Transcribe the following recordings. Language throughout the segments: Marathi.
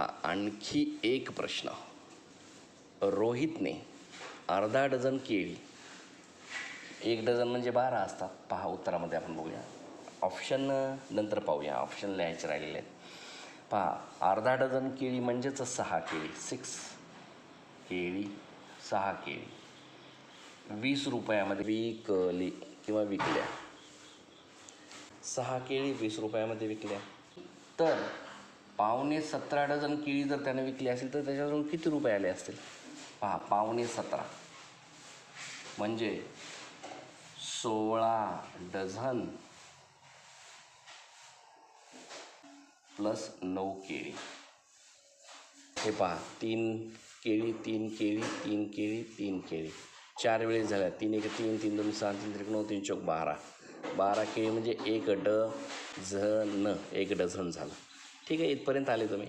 पहा आणखी एक प्रश्न. रोहितने अर्धा डझन केळी एक डझन म्हणजे बारा असतात. पहा उत्तरामध्ये आपण बघूया. ऑप्शन नंतर पाहूया. ऑप्शन लिहायचे राहिलेले आहेत. पहा अर्धा डझन केळी म्हणजेच सहा केळी. सिक्स केळी सहा केळी. वीस रुपयामध्ये विकली किंवा विकल्या. सहा केळी वीस रुपयामध्ये विकल्या. तर पावणे सतरा डझन केळी जर त्याने विकली असेल तर त्याच्यावरून किती रुपये आले असतील? पहा पावणे सतरा. म्हणजे सोळा डझन प्लस नऊ केळी. हे पहा तीन केळी तीन केळी तीन केळी तीन केळी. चार वेळेस झाल्या. तीन एक तीन तीन दोन सहा तीन त्रिक नऊ तीन चौक बारा. बारा केळी म्हणजे एक ड झ न एक डझन झालं. ठीक आहे इथपर्यंत आले तुम्ही.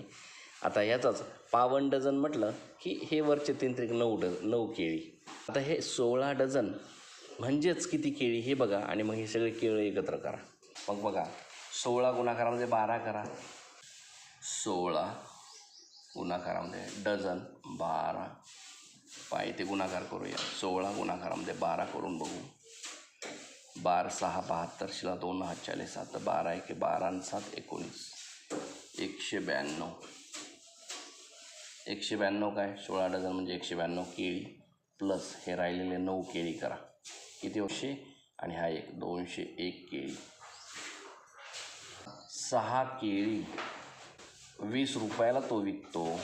आता ह्याचाच पावन डझन म्हटलं की हे वरचे तीन त्रिक नऊ डझ नऊ केळी. आता हे सोळा डझन म्हणजेच किती केळी हे बघा आणि मग हे सगळे केळं एकत्र करा. मग बघा सोळा गुणाकारामध्ये बारा करा. सोळा गुणाकारामध्ये डझन बारा. पाय ते गुणाकार करूया. सोळा गुणाकारामध्ये बारा करून बघू. बार सहा बहात्तर शिला दोन हात चाळीस सात बारा एक बारा आणि सात एकोणीस. एकशे ब्याण्णव. एकशे ब्याण्णव काय? सोळा डझन म्हणजे एकशे ब्याण्णव केळी. प्लस हे राहिलेले नऊ केळी करा. किती एकशे आणि हा एक दोनशे एक केळी. सहा केळी वीस रुपयाला तो विकतो.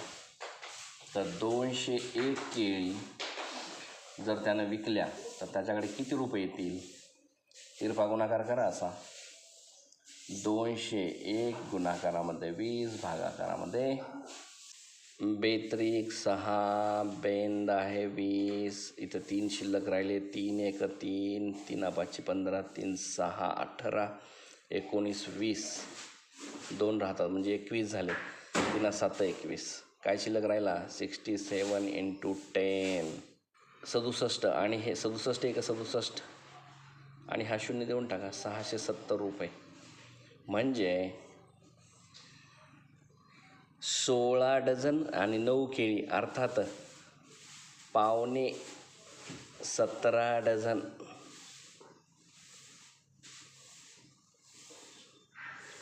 तर दोनशे एक केळी जर त्यानं विकल्या तर त्याच्याकडे किती रुपये येतील? तिरपा गुणाकार करा असा. दोनशे एक गुणाकारामध्ये वीस भागाकारामध्ये. बेत्रिक सहा बेंद आहे वीस. इथं तीन शिल्लक राहिले तीन एक तीन. तीन पाचशे पंधरा तीन सहा अठरा. एकोणीस वीस. दोन राहतात म्हणजे एकवीस झाले. तीन सात एकवीस. काय शिल्लक राहिला? Sixty seven into ten. सदुसष्ट. आणि हे सदुसष्ट एक सदुसष्ट. आणि हा शून्य देऊन टाका सहाशे सत्तर रुपये. म्हणजे सोळा डझन आणि नऊ केळी अर्थात पावणे सतरा डझन.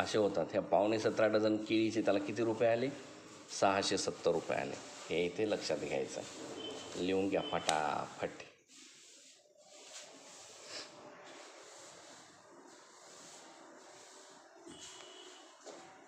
असे होतात. ह्या पावणे सतरा डझन केळीचे त्याला किती रुपये आले? सहाशे सत्तर रुपये आले. हे इथे लक्षात घ्यायचं. लिहून घ्या फटाफट.